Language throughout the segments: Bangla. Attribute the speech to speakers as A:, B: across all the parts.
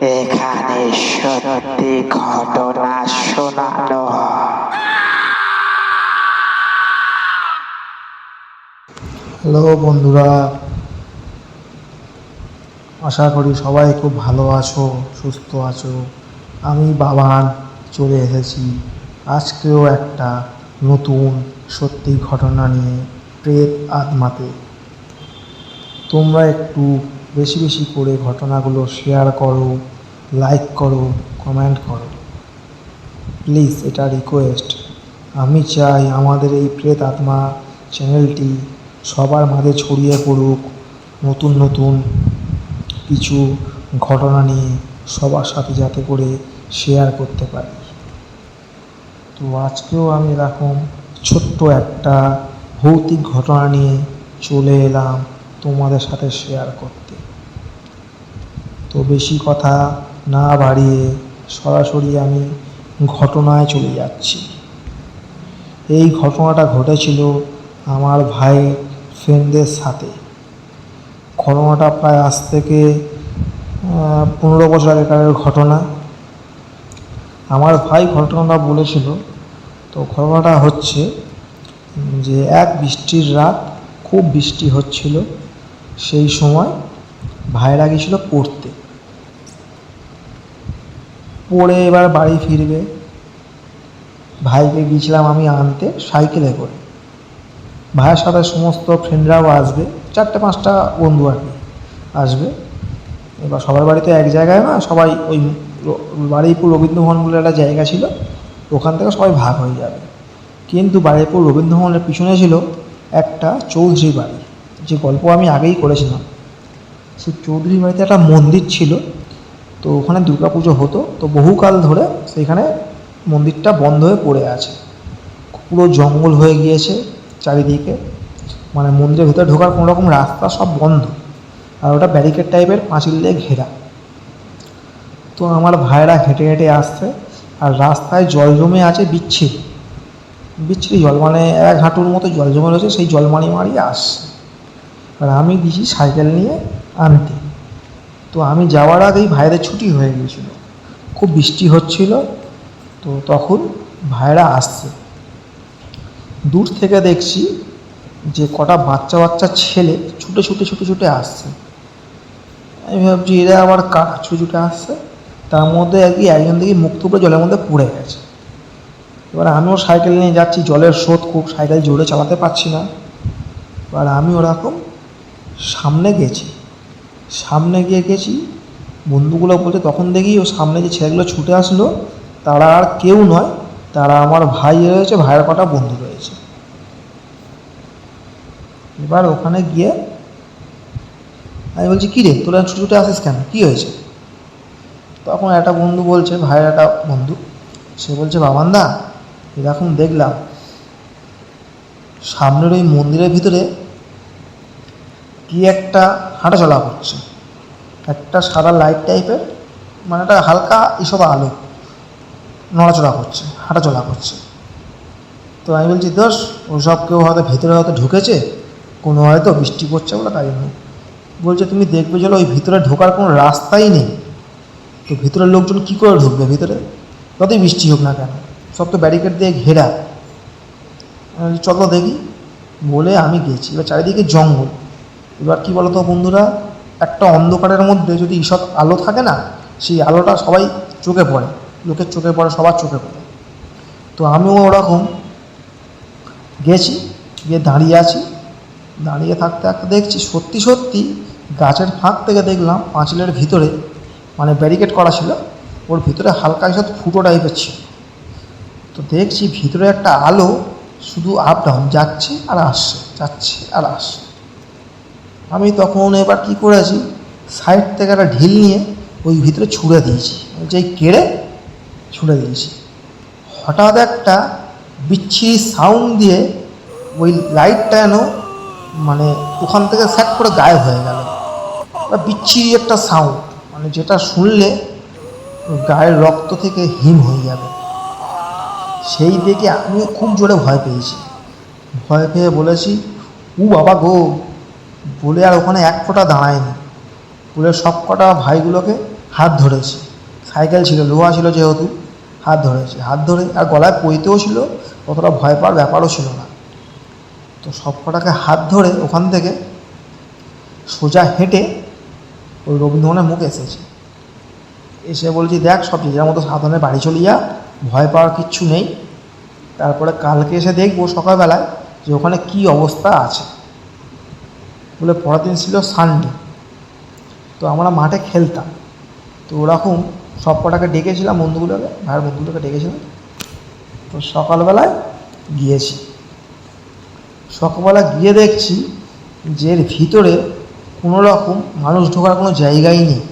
A: এখানে সত্যি ঘটনা শোনানো
B: হ্যালো বন্ধুরা, আশা করি সবাই খুব ভালো আছো, সুস্থ আছো। আমি বাবান চলে এসেছি। আজকেও একটা নতুন সত্যি ঘটনা নিয়ে প্রেত আত্মাতে। তোমরা একটু বেশি বেশি করে ঘটনাগুলো শেয়ার করো লাইক করো কমেন্ট করো। প্লিজ এটা রিকোয়েস্ট আমি চাই আমাদের এই প্রেত আত্মা চ্যানেলটি সবার মাঝে ছড়িয়ে পড়ুক, নতুন নতুন কিছু ঘটনা নিয়ে সবার সাথে যাতে করে শেয়ার করতে পারি। তো আজকেও আমি এরকম ছোট্ট একটা ভৌতিক ঘটনা নিয়ে চলে এলাম। তোমাদের সাথে শেয়ার করতে। তো বেশি কথা না বাড়িয়ে সরাসরি আমি ঘটনায় চলে যাচ্ছি। এই ঘটনাটা ঘটেছিল আমার ভাই ফ্রেন্ডদের সাথে। ঘটনাটা প্রায় আজ থেকে পনেরো বছর আগেকারের ঘটনা। আমার ভাই ঘটনাটা বলেছিল। তো ঘটনাটা হচ্ছে যে, এক বৃষ্টির রাত খুব বৃষ্টি হচ্ছিল। সেই সময় ভাইরা গেছিল পড়তে। পড়ে এবার বাড়ি ফিরবে। ভাইকে গিয়েছিলাম আমি আনতে সাইকেলে করে। ভাইয়ের সাথে সমস্ত ফ্রেন্ডরাও আসবে, চারটে পাঁচটা বন্ধু আর কি আসবে। এবার সবার বাড়িতে এক জায়গায় না, সবাই ওই বারুইপুর রবীন্দ্রভবন বলে একটা জায়গা ছিল, ওখান থেকে সবাই ভাগ হয়ে যাবে। কিন্তু বারুইপুর রবীন্দ্রভবনের পিছনে ছিল একটা চৌধুরী বাড়ি। যে গল্প আমি আগেই করেছিলাম। সেই চৌধুরী বাড়িতে একটা মন্দির ছিল, তো ওখানে দুর্গাপুজো হতো, তো বহুকাল ধরে সেইখানে মন্দিরটা বন্ধ হয়ে পড়ে আছে। পুরো জঙ্গল হয়ে গিয়েছে চারিদিকে। মানে মন্দিরের ভিতরে ঢোকার কোনো রকম রাস্তা সব বন্ধ। আর ওটা ব্যারিকেড টাইপের পাঁচিল দিয়ে ঘেরা। তো আমার ভাইরা হেঁটে হেঁটে আসছে, আর রাস্তায় জল জমে আছে বিচ্ছিরি। বিচ্ছিরি জল মানে এক হাঁটুর মতো জল জমে রয়েছে, সেই জল মারি মারিয়ে আসছে। আর আমি দিছি সাইকেল নিয়ে আনতে। তো আমি যাওয়ার আগেই ভাইদের ছুটি হয়ে গিয়েছিল। খুব বৃষ্টি হচ্ছিল, তো তখন ভাইরা আসছে। দূর থেকে দেখছি যে কটা বাচ্চা বাচ্চা ছেলে ছুটে ছুটে ছুটে ছুটে আসছে। আমি ভাবছি, এরা আবার কারা ছুটে ছুটে আসছে? তার মধ্যে আর কি একজন দেখি মুখ থুবড়ে জলের মধ্যে পড়ে গেছে। এবার আমিও সাইকেল নিয়ে যাচ্ছি, জলের স্রোত খুব, সাইকেল জোরে চালাতে পারছি না। এবার আমি ওরকম সামনে গেছি। সামনে গিয়ে গেছি, বন্ধুগুলো বলছে, তখন দেখি ও সামনে যে ছেলেগুলো ছুটে আসলো, তারা আর কেউ নয়, তারা আমার ভাই রয়েছে, ভাইয়ের কটা বন্ধু রয়েছে। এবার ওখানে গিয়ে আমি বলছি, কী রে, তোরা ছুটে ছুটে আসিস কেন? কী হয়েছে? তখন একটা বন্ধু বলছে, ভাইয়ের একটা বন্ধু, সে বলছে, বাবান্দা, এরকম দেখলাম, সামনের ওই মন্দিরের ভিতরে কি একটা হাঁটা চলা করছে। একটা সাদা লাইট টাইপের মানে একটা হালকা এসব আলো নড়াচড়া করছে, হাঁটাচলা করছে। তো আমি বলছি, দোষ, ওসব কেউ হয়তো ভেতরে হয়তো ঢুকেছে, কোনো হয়তো বৃষ্টি পড়ছে বলে তাই জন্য। বলছে, তুমি দেখবে চলো ওই ভিতরে ঢোকার কোনো রাস্তাই নেই। তো ভিতরের লোকজন কী করে ঢুকবে ভিতরে? যতই বৃষ্টি হোক না কেন, সব তো ব্যারিকেড দিয়ে ঘেরা। চলো দেখি। বলে আমি গেছি। এবার চারিদিকে জঙ্গল। এবার কি বলতো বন্ধুরা? একটা অন্ধকারের মধ্যে যদি এইসব আলো থাকে না, সেই আলোটা সবাই চোখে পড়ে। লোকের চোখে পড়ে, সবার চোখে পড়ে। তো আমিও ওরকম গেছি, গিয়ে দাঁড়িয়ে আছি। দাঁড়িয়ে থাকতে থাকতে দেখছি সত্যি সত্যি গাছের ফাঁক থেকে দেখলাম পাঁচিলের ভিতরে মানে ব্যারিকেড করা ছিল। ওর ভিতরে হালকা এসব ফুটো টাইপের ছিল। তো দেখছি ভিতরে একটা আলো শুধু আপ ডাউন যাচ্ছে আর আসছে, যাচ্ছে আর আসছে। আমি তখন এবার কি করেছি? সাইড থেকে একটা ঢিল নিয়ে ওই ভিতরে ছুঁড়ে দিয়েছি। যেই কেড়ে ছুঁড়ে দিয়েছি। হঠাৎ একটা বিচ্ছিরি সাউন্ড দিয়ে ওই লাইটটা যেন মানে ওখান থেকে স্যাট করে গায়েব হয়ে গেল। বিচ্ছিরি একটা সাউন্ড মানে যেটা শুনলে গায়ের রক্ত থেকে হিম হয়ে যাবে। সেই দেখে আমিও খুব জোরে ভয় পেয়েছি। ভয় পেয়ে বলেছি, উ বাবা গো বলে আর ওখানে এক ফোঁটা দাঁড়ায়নি। বলে সব কটা ভাইগুলোকে হাত ধরেছে। সাইকেল ছিল, লোহা ছিল যেহেতু, হাত ধরেছে। হাত ধরে আর গলায় পইতেও ছিল, অতটা ভয় পাওয়ার ব্যাপারও ছিল না। তো সব কটাকে হাত ধরে ওখান থেকে সোজা হেঁটে ওই রবীন্দ্রনাথের মুখ এসেছে। এসে বলছি, দেখ সব যার মতো সাধারণের বাড়ি চলে যা, ভয় পাওয়ার কিচ্ছু নেই। তারপরে কালকে এসে দেখব সকালবেলায় যে ওখানে কি অবস্থা আছে। বলে পরের দিন ছিল সানডে তো আমরা মাঠে খেলতাম। তো ওরকম সব কটাকে ডেকেছিলাম বন্ধুগুলোকে ভাইয়ের বন্ধুগুলোকে ডেকেছিলাম। তো সকালবেলায় গিয়েছি। সকালবেলা গিয়ে দেখছি যে এর ভিতরে কোনো রকম মানুষ ঢোকার কোনো জায়গাই নেই।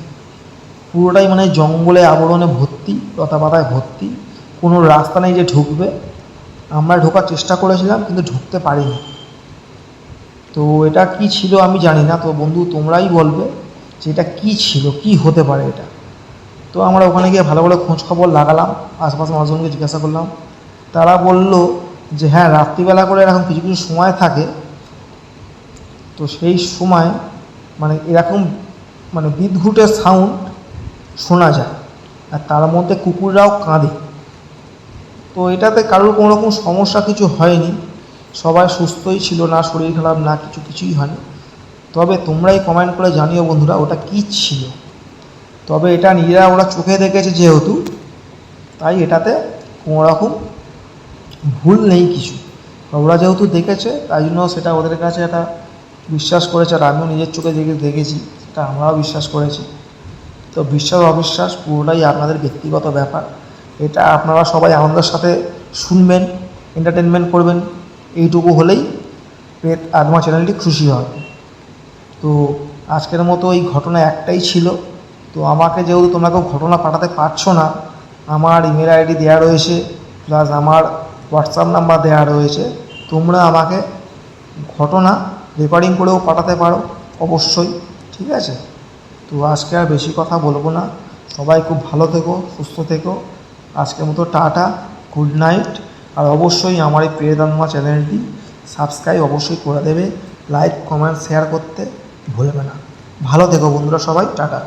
B: পুরোটাই মানে জঙ্গলে আবরণে ভর্তি লতা পাতায় ভর্তি। কোনো রাস্তা নেই যে ঢুকবে। আমরা ঢোকার চেষ্টা করেছিলাম কিন্তু ঢুকতে পারিনি। তো এটা কি ছিল আমি জানি না, তো বন্ধু তোমরাই বলবে যে এটা কী ছিল, কি হতে পারে এটা। তো আমরা ওখানে গিয়ে ভালো করে খোঁজ খবর লাগালাম, আশপাশে মানুষজনকে জিজ্ঞাসা করলাম। তারা বলল যে হ্যাঁ রাত্রিবেলা করে এরকম কিছু কিছু সময় থাকে, তো সেই সময় মানে এরকম মানে বিদ্যুটের সাউন্ড শোনা যায়, আর তার মধ্যে কুকুররাও কাঁদে। তো এটাতে কারোর কোনো রকম সমস্যা কিছু হয়নি। সবাই সুস্থই ছিল না, শরীর খারাপ না, কিছু কিছুই হয়নি। তবে তোমরাই কমেন্ট করে জানিও বন্ধুরা, ওটা কী ছিল? তবে এটা নিজেরা ওরা চোখে দেখেছে যেহেতু, তাই এটাতে কোনো রকম ভুল নেই কিছু। ওরা যেহেতু দেখেছে, তাই জন্য সেটা ওদের কাছে একটা বিশ্বাস করেছে, আর আমিও নিজের চোখে দেখে দেখেছি, সেটা আমরাও বিশ্বাস করেছি। তো বিশ্বাস, অবিশ্বাস পুরোটাই আপনাদের ব্যক্তিগত ব্যাপার। এটা আপনারা সবাই আনন্দের সাথে শুনবেন এন্টারটেনমেন্ট করবেন। এইটুকু হলেই পেট আদমা চ্যানেলটি খুশি হবে তো আজকের মতো এই ঘটনা একটাই ছিল। তো আমাকে যেহেতু তোমরা কেউ ঘটনা পাঠাতে পারছ না, আমার ইমেল আইডি দেওয়া রয়েছে প্লাস আমার হোয়াটসঅ্যাপ নাম্বার দেওয়া রয়েছে, তোমরা আমাকে ঘটনা রেকর্ডিং করেও পাঠাতে পারো, অবশ্যই, ঠিক আছে? তো আজকে আর বেশি কথা বলব না। সবাই খুব ভালো থেকো, সুস্থ থেকো। আজকের মতো টাটা গুড নাইট আর অবশ্যই আমার এই প্রিয়দানমা চ্যানেলটি সাবস্ক্রাইব অবশ্যই করে দেবে, লাইক, কমেন্ট, শেয়ার করতে ভুলবে না। ভালো থেকো বন্ধুরা সবাই, টাটা।